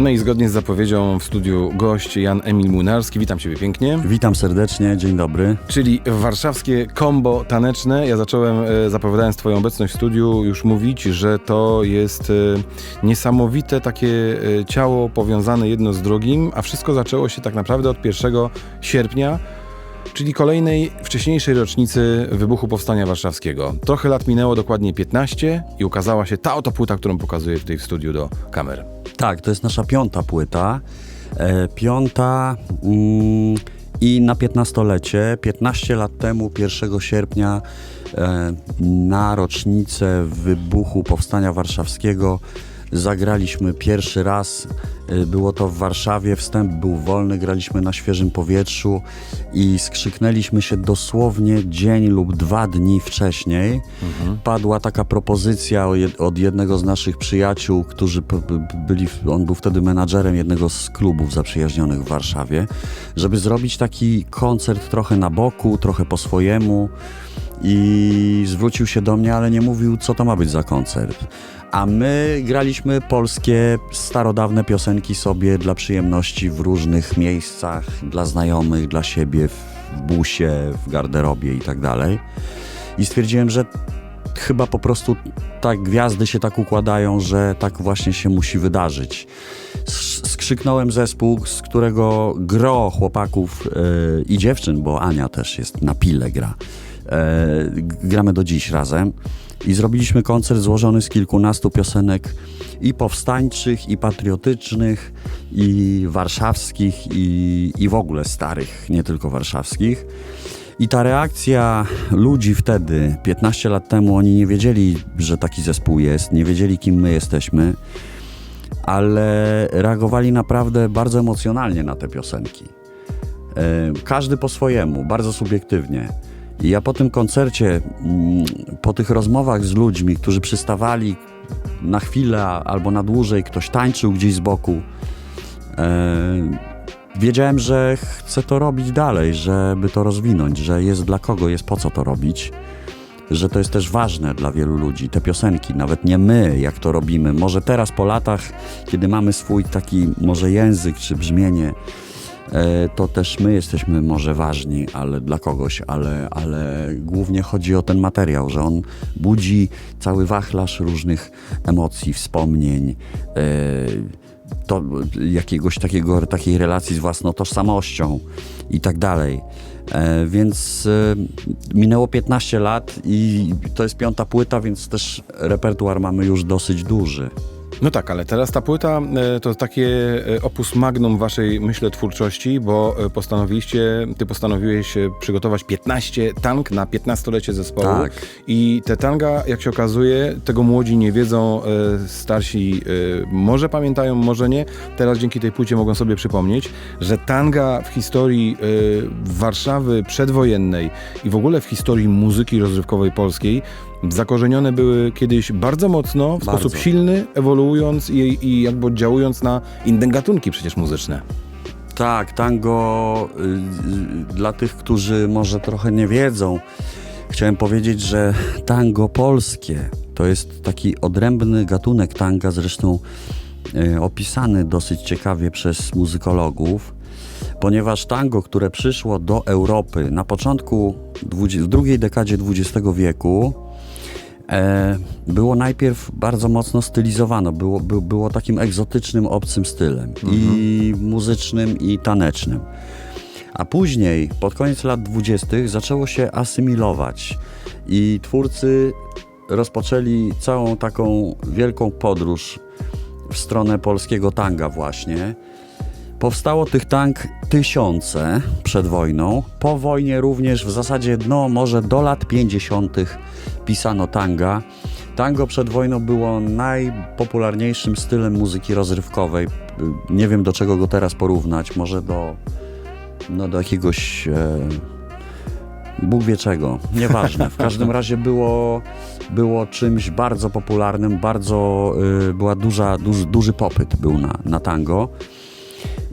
No i zgodnie z zapowiedzią w studiu gość Jan Emil Młynarski. Witam Ciebie pięknie. Witam serdecznie, dzień dobry. Czyli warszawskie kombo taneczne. Ja zacząłem, e, zapowiadając Twoją obecność w studiu, już mówić, że to jest e, niesamowite takie e, ciało powiązane jedno z drugim, a wszystko zaczęło się tak naprawdę od 1 sierpnia, czyli kolejnej wcześniejszej rocznicy wybuchu Powstania Warszawskiego. Trochę lat minęło, dokładnie 15 i ukazała się ta oto płyta, którą pokazuję tutaj w studiu do kamer. Tak, to jest nasza piąta płyta. E, piąta mm, i na 15-lecie, 15 lat temu, 1 sierpnia, e, na rocznicę wybuchu Powstania Warszawskiego zagraliśmy pierwszy raz. E, Było to w Warszawie, wstęp był wolny, graliśmy na świeżym powietrzu i skrzyknęliśmy się dosłownie dzień lub dwa dni wcześniej. Padła taka propozycja od jednego z naszych przyjaciół, którzy byli, on był wtedy menadżerem jednego z klubów zaprzyjaźnionych w Warszawie, żeby zrobić taki koncert trochę na boku, trochę po swojemu i zwrócił się do mnie, ale nie mówił, co to ma być za koncert. A my graliśmy polskie, starodawne piosenki sobie dla przyjemności w różnych miejscach, dla znajomych, dla siebie, w busie, w garderobie i tak dalej. I stwierdziłem, że chyba po prostu tak gwiazdy się tak układają, że tak właśnie się musi wydarzyć. Skrzyknąłem zespół, z którego gro chłopaków e, i dziewczyn, bo Ania też jest na pile gra. E, gramy do dziś razem i zrobiliśmy koncert złożony z kilkunastu piosenek i powstańczych, i patriotycznych, i warszawskich, i, i w ogóle starych, nie tylko warszawskich. I ta reakcja ludzi wtedy, 15 lat temu, oni nie wiedzieli, że taki zespół jest, nie wiedzieli, kim my jesteśmy, ale reagowali naprawdę bardzo emocjonalnie na te piosenki. E, Każdy po swojemu, bardzo subiektywnie. I ja po tym koncercie, mm, po tych rozmowach z ludźmi, którzy przystawali na chwilę albo na dłużej, ktoś tańczył gdzieś z boku, e, wiedziałem, że chcę to robić dalej, żeby to rozwinąć, że jest dla kogo, jest po co to robić, że to jest też ważne dla wielu ludzi, te piosenki, nawet nie my, jak to robimy. Może teraz po latach, kiedy mamy swój taki może język czy brzmienie, to też my jesteśmy może ważni, ale dla kogoś, ale, ale głównie chodzi o ten materiał, że on budzi cały wachlarz różnych emocji, wspomnień, e, to jakiegoś takiego, takiej relacji z własną tożsamością i tak dalej. E, więc e, minęło 15 lat i to jest piąta płyta, więc też repertuar mamy już dosyć duży. No tak, ale teraz ta płyta e, to takie e, opus magnum waszej, myślę, twórczości, bo e, postanowiliście, ty postanowiłeś przygotować 15 tank na 15-lecie zespołu. Tak. I te tanga, jak się okazuje, tego młodzi nie wiedzą, starsi może pamiętają, może nie. Teraz dzięki tej płycie mogą sobie przypomnieć, że tanga w historii Warszawy przedwojennej i w ogóle w historii muzyki rozrywkowej polskiej zakorzenione były kiedyś bardzo mocno, w Bardzo. sposób silny, ewoluując i, i jakby oddziałując na inne gatunki przecież muzyczne. Tak, tango y, y, dla tych, którzy może trochę nie wiedzą, chciałem powiedzieć, że tango polskie to jest taki odrębny gatunek tanga, zresztą y, opisany dosyć ciekawie przez muzykologów, ponieważ tango, które przyszło do Europy na początku, w drugiej dekadzie XX wieku, było najpierw bardzo mocno stylizowane, było, by, było takim egzotycznym, obcym stylem i muzycznym, i tanecznym. A później, pod koniec lat dwudziestych, zaczęło się asymilować i twórcy rozpoczęli całą taką wielką podróż w stronę polskiego tanga właśnie. Powstało tych tank tysiące przed wojną. Po wojnie również w zasadzie no może do lat 50. pisano tanga. Tango przed wojną było najpopularniejszym stylem muzyki rozrywkowej. Nie wiem do czego go teraz porównać, może do, no, do jakiegoś e, Bóg wie czego, nieważne. W każdym razie było, było czymś bardzo popularnym, bardzo y, była duża, duży, duży popyt był na, na tango.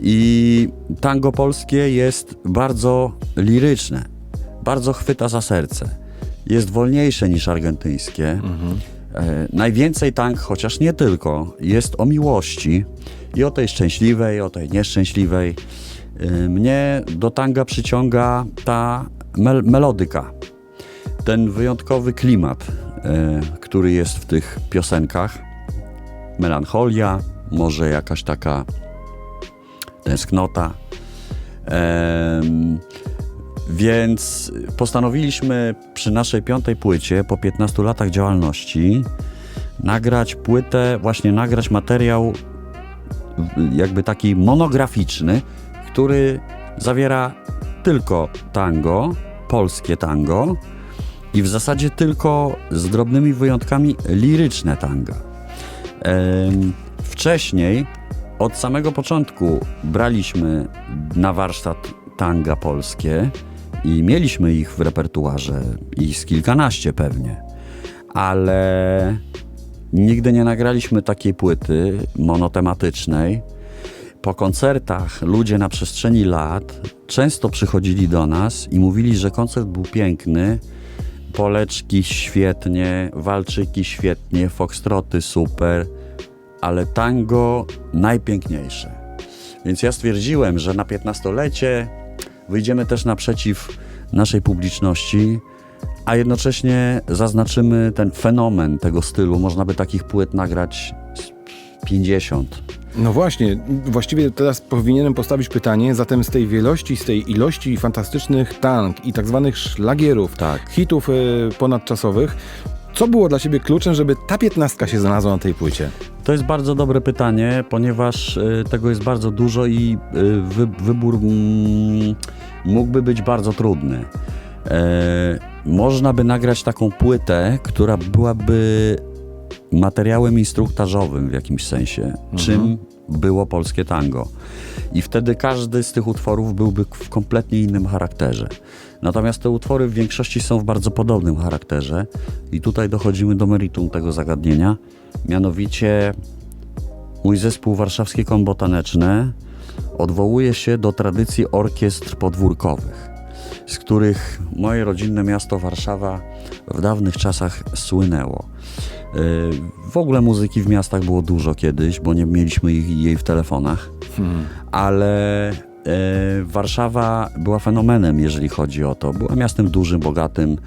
I tango polskie jest bardzo liryczne, bardzo chwyta za serce. Jest wolniejsze niż argentyńskie. E, najwięcej tank, chociaż nie tylko, jest o miłości i o tej szczęśliwej, o tej nieszczęśliwej. E, mnie do tanga przyciąga ta mel- melodyka, ten wyjątkowy klimat, e, który jest w tych piosenkach. Melancholia, może jakaś taka tęsknota. Em, więc postanowiliśmy przy naszej piątej płycie, po 15 latach działalności, nagrać płytę, właśnie nagrać materiał jakby taki monograficzny, który zawiera tylko tango, polskie tango i w zasadzie tylko z drobnymi wyjątkami liryczne tanga. Wcześniej, od samego początku, braliśmy na warsztat tanga polskie i mieliśmy ich w repertuarze i z kilkanaście pewnie, ale nigdy nie nagraliśmy takiej płyty monotematycznej. Po koncertach ludzie na przestrzeni lat często przychodzili do nas i mówili, że koncert był piękny, poleczki świetnie, walczyki świetnie, foxtroty super, ale tango najpiękniejsze. Więc ja stwierdziłem, że na 15-lecie wyjdziemy też naprzeciw naszej publiczności, a jednocześnie zaznaczymy ten fenomen tego stylu. Można by takich płyt nagrać z 50. No właśnie, właściwie teraz powinienem postawić pytanie, zatem z tej wielości, z tej ilości fantastycznych tank i tak zwanych szlagierów, Tak. hitów y, ponadczasowych, co było dla Ciebie kluczem, żeby ta piętnastka się znalazła na tej płycie? To jest bardzo dobre pytanie, ponieważ y, tego jest bardzo dużo i wy, wybór mm, mógłby być bardzo trudny. E, można by nagrać taką płytę, która byłaby materiałem instruktażowym w jakimś sensie, czym było polskie tango. I wtedy każdy z tych utworów byłby w kompletnie innym charakterze. Natomiast te utwory w większości są w bardzo podobnym charakterze i tutaj dochodzimy do meritum tego zagadnienia. Mianowicie mój zespół Warszawskie Kombo Taneczne odwołuje się do tradycji orkiestr podwórkowych, z których moje rodzinne miasto Warszawa w dawnych czasach słynęło. Yy, W ogóle muzyki w miastach było dużo kiedyś, bo nie mieliśmy ich, jej w telefonach, ale e, Warszawa była fenomenem, jeżeli chodzi o to. Była miastem dużym, bogatym,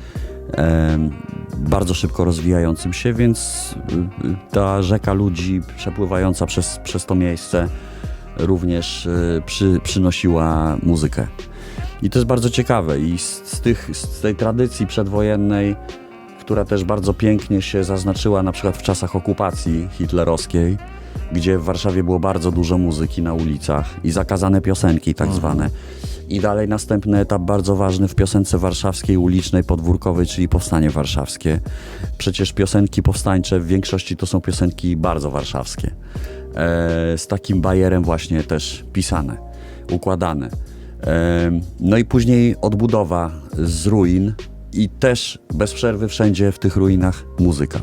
em, bardzo szybko rozwijającym się, więc y, ta rzeka ludzi przepływająca przez, przez to miejsce również przy, przynosiła muzykę. I to jest bardzo ciekawe i z, z, tych, z tej tradycji przedwojennej, która też bardzo pięknie się zaznaczyła na przykład w czasach okupacji hitlerowskiej, gdzie w Warszawie było bardzo dużo muzyki na ulicach i zakazane piosenki tak zwane. I dalej następny etap bardzo ważny w piosence warszawskiej, ulicznej, podwórkowej, czyli Powstanie Warszawskie. Przecież piosenki powstańcze w większości to są piosenki bardzo warszawskie. E, z takim bajerem właśnie też pisane, układane. E, no i później odbudowa z ruin i też bez przerwy wszędzie w tych ruinach muzyka.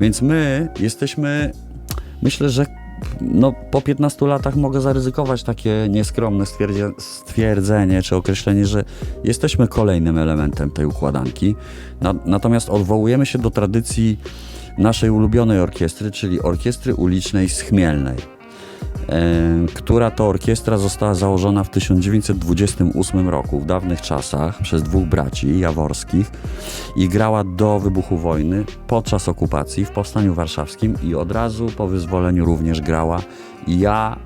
Więc my jesteśmy, myślę, że no, po 15 latach mogę zaryzykować takie nieskromne stwierdzenie czy określenie, że jesteśmy kolejnym elementem tej układanki. Na, natomiast odwołujemy się do tradycji naszej ulubionej orkiestry, czyli orkiestry ulicznej z Chmielnej która to orkiestra została założona w 1928 roku, w dawnych czasach, przez dwóch braci jaworskich i grała do wybuchu wojny, podczas okupacji, w Powstaniu Warszawskim i od razu po wyzwoleniu również grała. Ja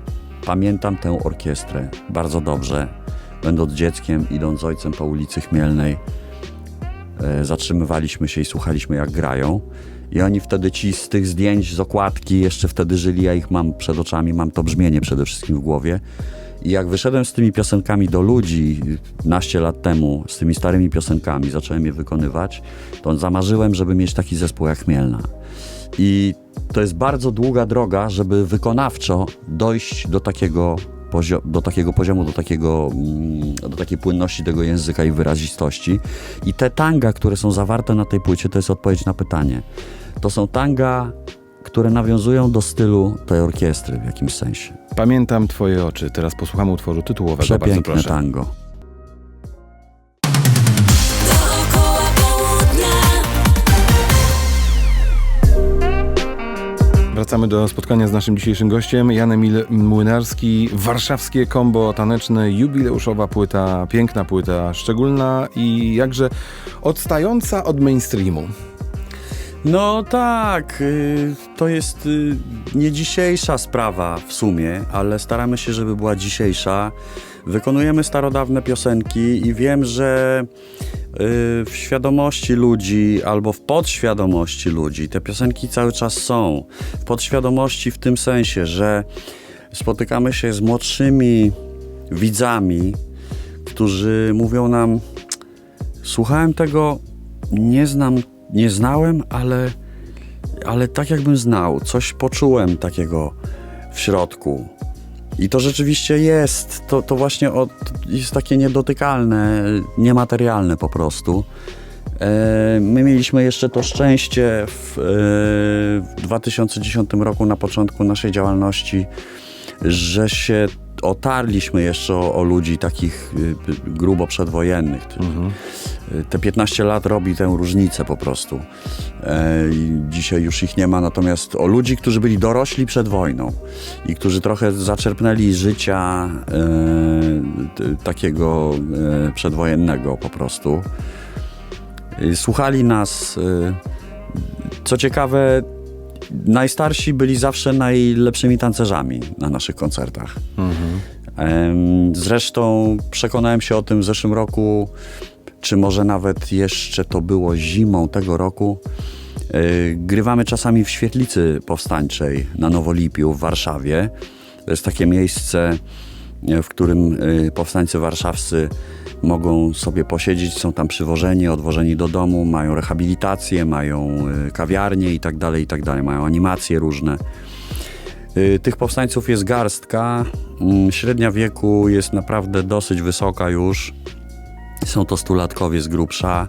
pamiętam tę orkiestrę bardzo dobrze. Będąc dzieckiem, idąc z ojcem po ulicy Chmielnej, e, zatrzymywaliśmy się i słuchaliśmy jak grają. I oni wtedy ci z tych zdjęć, z okładki, jeszcze wtedy żyli, ja ich mam przed oczami, mam to brzmienie przede wszystkim w głowie. I jak wyszedłem z tymi piosenkami do ludzi naście lat temu, z tymi starymi piosenkami, zacząłem je wykonywać, to zamarzyłem, żeby mieć taki zespół jak Chmielna. I to jest bardzo długa droga, żeby wykonawczo dojść do takiego, do takiego poziomu, do, takiego, mm, do takiej płynności tego języka i wyrazistości. I te tanga, które są zawarte na tej płycie, to jest odpowiedź na pytanie. To są tanga, które nawiązują do stylu tej orkiestry w jakimś sensie. Pamiętam Twoje oczy. Teraz posłuchamy utworu tytułowego. Bardzo Przepiękne tango. Wracamy do spotkania z naszym dzisiejszym gościem, Janem Il Młynarski, warszawskie kombo taneczne, jubileuszowa płyta, piękna płyta, szczególna i jakże odstająca od mainstreamu. No tak, y, to jest y, nie dzisiejsza sprawa w sumie, ale staramy się, żeby była dzisiejsza. Wykonujemy starodawne piosenki i wiem, że y, w świadomości ludzi albo w podświadomości ludzi te piosenki cały czas są. W podświadomości w tym sensie, że spotykamy się z młodszymi widzami, którzy mówią nam: Słuchałem tego, nie znam, nie znałem, ale, ale tak jakbym znał, coś poczułem takiego w środku. I to rzeczywiście jest, to, to właśnie od, jest takie niedotykalne, niematerialne po prostu. E, My mieliśmy jeszcze to szczęście w, e, w 2010 roku, na początku naszej działalności, że się otarliśmy jeszcze o, o ludzi takich y, grubo przedwojennych. Y, Te 15 lat robi tę różnicę po prostu. E, Dzisiaj już ich nie ma, natomiast o ludzi, którzy byli dorośli przed wojną i którzy trochę zaczerpnęli życia e, takiego e, przedwojennego po prostu. Y, Słuchali nas. y, Co ciekawe, najstarsi byli zawsze najlepszymi tancerzami na naszych koncertach. Em, Zresztą przekonałem się o tym w zeszłym roku, czy może nawet jeszcze to było zimą tego roku. E, Grywamy czasami w świetlicy powstańczej na Nowolipiu w Warszawie. To jest takie miejsce, e, w którym e, powstańcy warszawscy mogą sobie posiedzieć, są tam przywożeni, odwożeni do domu, mają rehabilitację, mają e, kawiarnie i tak dalej, i tak dalej, mają animacje różne. Y, Tych powstańców jest garstka. Mm, Średnia wieku jest naprawdę dosyć wysoka już. Są to stulatkowie z grubsza.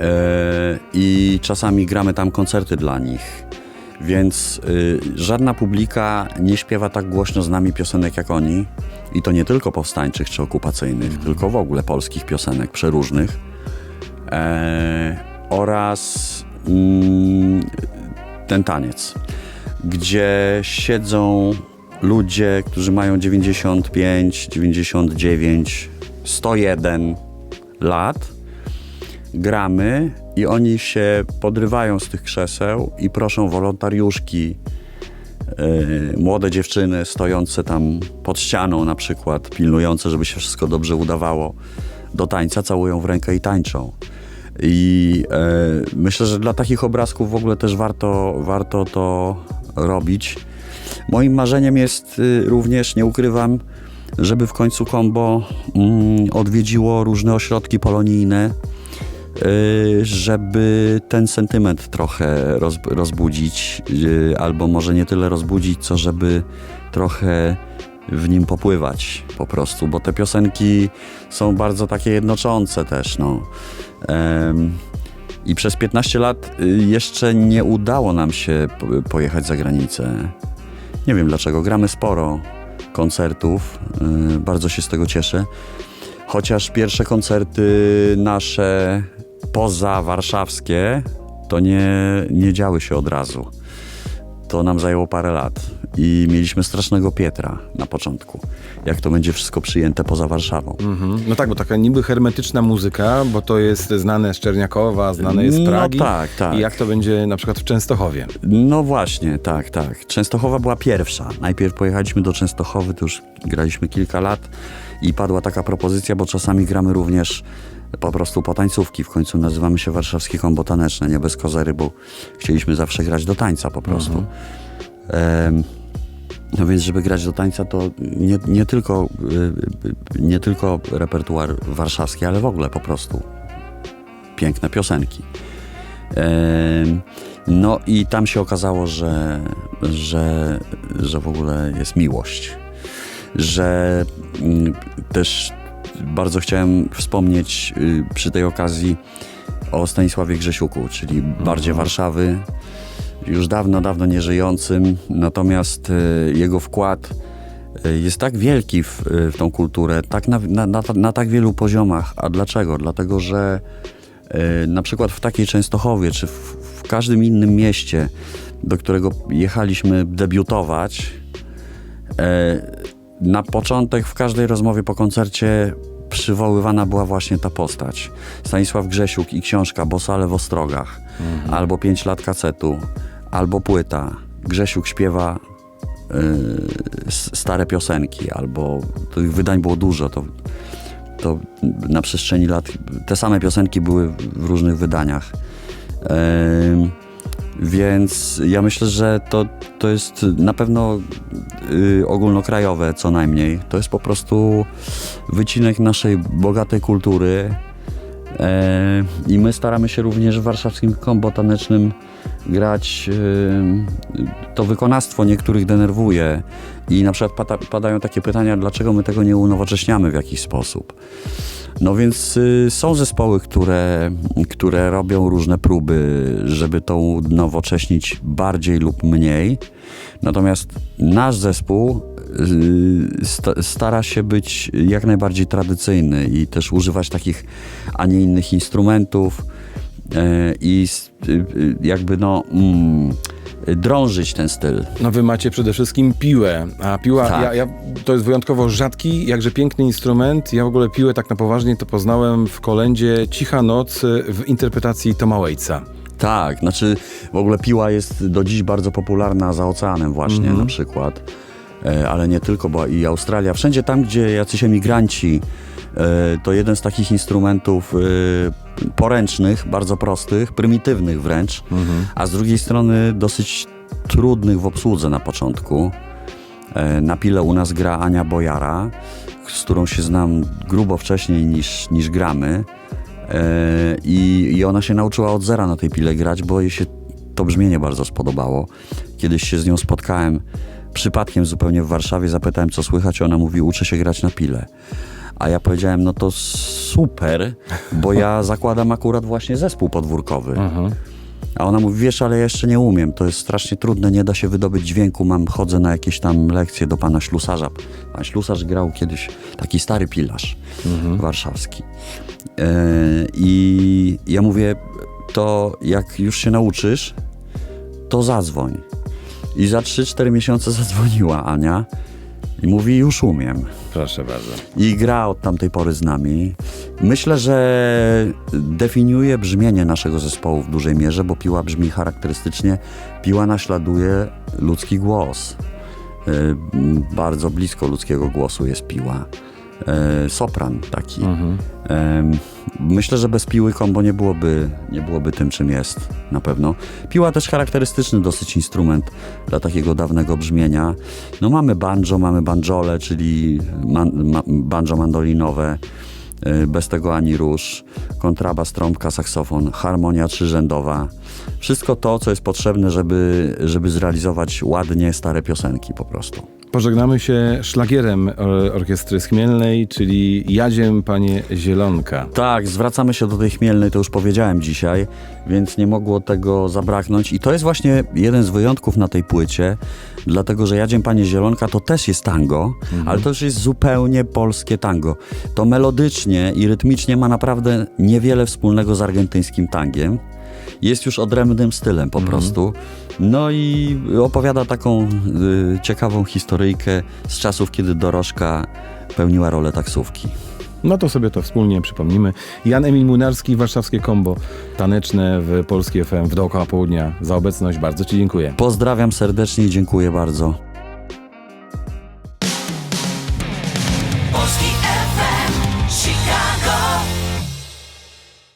E, I czasami gramy tam koncerty dla nich. Więc y, żadna publika nie śpiewa tak głośno z nami piosenek jak oni. I to nie tylko powstańczych czy okupacyjnych, tylko w ogóle polskich piosenek przeróżnych. E, oraz mm, ten taniec, gdzie siedzą ludzie, którzy mają 95, 99, 101 lat. Gramy i oni się podrywają z tych krzeseł i proszą wolontariuszki, yy, młode dziewczyny stojące tam pod ścianą na przykład, pilnujące, żeby się wszystko dobrze udawało, do tańca całują w rękę i tańczą. I e, myślę, że dla takich obrazków w ogóle też warto, warto to robić. Moim marzeniem jest y, również, nie ukrywam, żeby w końcu kombo mm, odwiedziło różne ośrodki polonijne, żeby ten sentyment trochę roz, rozbudzić, y, albo może nie tyle rozbudzić, co żeby trochę w nim popływać po prostu, bo te piosenki są bardzo takie jednoczące też, no. I przez 15 lat y, jeszcze nie udało nam się po- pojechać za granicę. Nie wiem dlaczego, gramy sporo koncertów, y, bardzo się z tego cieszę. Chociaż pierwsze koncerty nasze poza warszawskie to nie, nie działy się od razu. To nam zajęło parę lat i mieliśmy strasznego Pietra na początku, jak to będzie wszystko przyjęte poza Warszawą. Mhm. No tak, bo taka niby hermetyczna muzyka, bo to jest znane z Czerniakowa, znane jest z No Pragi. tak, tak. I jak to będzie na przykład w Częstochowie? No właśnie, tak, tak. Częstochowa była pierwsza. Najpierw pojechaliśmy do Częstochowy, to już graliśmy kilka lat i padła taka propozycja, bo czasami gramy również po prostu po tańcówki. W końcu nazywamy się Warszawski Kombo Taneczne, nie bez kozery, bo chcieliśmy zawsze grać do tańca po prostu. Em, no więc, żeby grać do tańca, to nie, nie, tylko, y, y, nie tylko repertuar warszawski, ale w ogóle po prostu piękne piosenki. No i tam się okazało, że, że, że w ogóle jest miłość. Że mm, też bardzo chciałem wspomnieć y, przy tej okazji o Stanisławie Grzesiuku, czyli bardziej Warszawy, już dawno, dawno nieżyjącym, natomiast y, jego wkład y, jest tak wielki w, w tą kulturę, tak na, na, na, na tak wielu poziomach. A dlaczego? Dlatego, że na przykład w takiej Częstochowie, czy w, w każdym innym mieście do którego jechaliśmy debiutować. Na początek w każdej rozmowie po koncercie przywoływana była właśnie ta postać. Stanisław Grzesiuk i książka Bosale w Ostrogach, albo 5 lat kacetu, albo płyta. Grzesiuk śpiewa y, s- stare piosenki, albo tych wydań było dużo, to, to na przestrzeni lat te same piosenki były w różnych wydaniach. Em, więc ja myślę, że to, to jest na pewno y, ogólnokrajowe co najmniej. To jest po prostu wycinek naszej bogatej kultury. E, I my staramy się również w warszawskim kombo tanecznym grać. y, To wykonawstwo niektórych denerwuje i na przykład pada, padają takie pytania, dlaczego my tego nie unowocześniamy w jakiś sposób. No więc y, są zespoły, które, które robią różne próby, żeby to unowocześnić bardziej lub mniej. Natomiast nasz zespół y, sta, stara się być jak najbardziej tradycyjny i też używać takich, a nie innych instrumentów e, i y, y, jakby no mm, drążyć ten styl. No wy macie przede wszystkim piłę, a piła, Tak. ja, ja, to jest wyjątkowo rzadki, jakże piękny instrument. Ja w ogóle piłę tak na poważnie to poznałem w kolędzie Cicha Noc w interpretacji Toma Waitsa. Tak, znaczy w ogóle piła jest do dziś bardzo popularna za oceanem właśnie na przykład, e, ale nie tylko, bo i Australia, wszędzie tam, gdzie jacyś emigranci, e, to jeden z takich instrumentów e, poręcznych, bardzo prostych, prymitywnych wręcz, a z drugiej strony dosyć trudnych w obsłudze na początku. E, Na pile u nas gra Ania Bojara, z którą się znam grubo wcześniej niż, niż gramy. E, I, I ona się nauczyła od zera na tej pile grać, bo jej się to brzmienie bardzo spodobało. Kiedyś się z nią spotkałem przypadkiem zupełnie w Warszawie, zapytałem co słychać, ona mówi uczę się grać na pile. A ja powiedziałem, no to super, bo ja zakładam akurat właśnie zespół podwórkowy. A ona mówi, wiesz, ale ja jeszcze nie umiem, to jest strasznie trudne, nie da się wydobyć dźwięku, mam, chodzę na jakieś tam lekcje do pana ślusarza. Pan ślusarz grał kiedyś, taki stary pilarz warszawski. E, I ja mówię, to jak już się nauczysz, to zadzwoń. I za 3-4 miesiące zadzwoniła Ania i mówi, już umiem Proszę bardzo. i gra od tamtej pory z nami. Myślę, że definiuje brzmienie naszego zespołu w dużej mierze, bo piła brzmi charakterystycznie. Piła naśladuje ludzki głos. E, Bardzo blisko ludzkiego głosu jest piła. E, Sopran taki. Em, Myślę, że bez piły kombo nie byłoby, nie byłoby tym, czym jest na pewno. Piła też charakterystyczny dosyć instrument dla takiego dawnego brzmienia. No mamy banjo, mamy banjole, czyli man, ma, banjo mandolinowe, y, bez tego ani róż, kontrabas, trąbka, saksofon, harmonia trzyrzędowa. Wszystko to, co jest potrzebne, żeby, żeby zrealizować ładnie stare piosenki po prostu. Pożegnamy się szlagierem or- orkiestry Schmielnej, czyli Jadziem Panie Zielonka. Tak, zwracamy się do tej chmielnej, to już powiedziałem dzisiaj, więc nie mogło tego zabraknąć. I to jest właśnie jeden z wyjątków na tej płycie, dlatego że Jadziem Panie Zielonka to też jest tango, ale to już jest zupełnie polskie tango. To melodycznie i rytmicznie ma naprawdę niewiele wspólnego z argentyńskim tangiem. Jest już odrębnym stylem po prostu. No i opowiada taką y, ciekawą historyjkę z czasów, kiedy Dorożka pełniła rolę taksówki. No to sobie to wspólnie przypomnimy. Jan Emil Młynarski, warszawskie kombo taneczne w Polskie FM w dookoła południa. Za obecność bardzo Ci dziękuję. Pozdrawiam serdecznie i dziękuję bardzo.